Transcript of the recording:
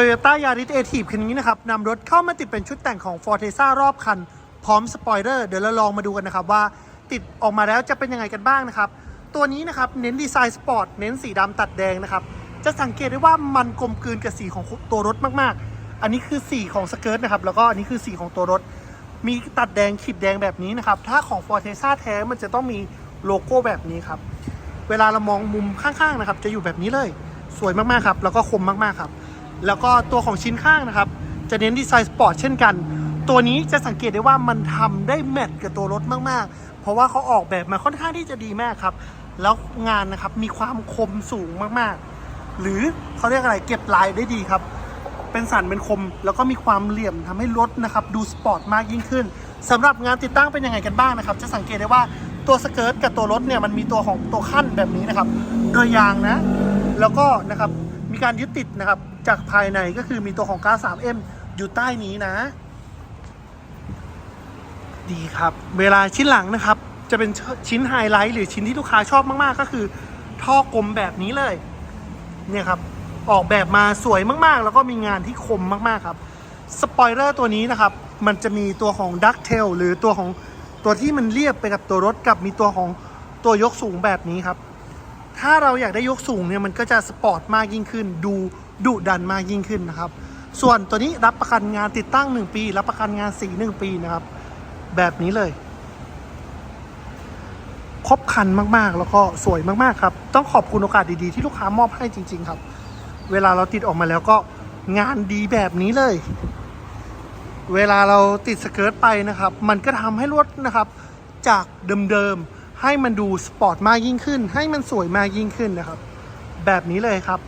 Toyota Yaris a t i v คันนี้นะครับนำรถเข้ามาติดเป็นชุดแต่งของ Forteza รอบคัน พร้อมสปอยเลอร์เดี๋ยวเราลองมาดูกันนะครับว่าติดออกมาแล้วจะเป็นยังไงกันบ้างนะครับ ตัวนี้นะครับเน้นดีไซน์สปอร์ตเน้นสีดำตัดแดงนะครับ จะสังเกตได้ว่ามันกลมกลืนกับสีของตัวรถมากๆ อันนี้คือสีของสเกิร์ตนะครับแล้วก็อันนี้คือสีของตัวรถ มีตัดแดงขีดแดงแบบนี้นะครับถ้าของ Forteza แท้มันจะต้องมีโลโก้แบบนี้ครับเวลาเรามองมุมข้างๆนะครับจะอยู่แบบนี้เลย สวยมากๆครับแล้วก็คมมากๆครับ แล้วก็ตัวของชิ้นข้างนะครับ จะเน้นดีไซน์สปอร์ตเช่นกัน ตัวนี้จะสังเกตได้ว่ามันทำได้แมทกับตัวรถมากๆ เพราะว่าเขาออกแบบมาค่อนข้างที่จะดีมากครับ แล้วงานนะครับมีความคมสูงมากๆ หรือเขาเรียกอะไรเก็บลายได้ดีครับ เป็นสันเป็นคมแล้วก็มีความเหลี่ยมทำให้รถนะครับดูสปอร์ตมากยิ่งขึ้นสำหรับงานติดตั้งเป็นยังไงกันบ้างนะครับ จะสังเกตได้ว่าตัวสเกิร์ตกับตัวรถเนี่ยมันมีตัวของตัวขั้นแบบนี้นะครับ โดยยางนะ แล้วก็นะครับ มีการยึดติดนะครับ จากภายในก็คือมีตัวของ 93M อยู่ใต้นี้นะ ดีครับ เวลาชิ้นหลังนะครับ จะเป็นชิ้นไฮไลท์หรือชิ้นที่ลูกค้าชอบมากๆ ก็คือ ท่อกลมแบบนี้เลย เนี่ยครับ ออกแบบมาสวยมากๆ แล้วก็มีงานที่คมมากๆครับ สปอยเลอร์ตัวนี้นะครับ มันจะมีตัวของดักเทลหรือตัวของตัวที่มันเรียบไปกับตัวรถกับมีตัวของตัวยกสูงแบบนี้ครับ ถ้าเราอยากได้ยกสูงเนี่ยมันก็จะสปอร์ตมากยิ่งขึ้น ดูดุดันมากยิ่งขึ้นนะครับ ส่วนตัวนี้รับประกันงานติดตั้ง 1 ปี รับประกันงานสี1ปีนะครับ แบบนี้เลย ครบครันมากๆ แล้วก็สวยมากๆครับ ต้องขอบคุณโอกาสดีๆ ที่ลูกค้ามอบให้จริง ๆ ครับ เวลาเราติดออกมาแล้วก็งานดีแบบนี้เลย เวลาเราติดสเกิร์ตไปนะครับ มันก็ทำให้รถนะครับ จากเดิมๆ ให้มันดูสปอร์ตมากยิ่งขึ้น ให้มันสวยมากยิ่งขึ้นนะครับ แบบนี้เลยครับ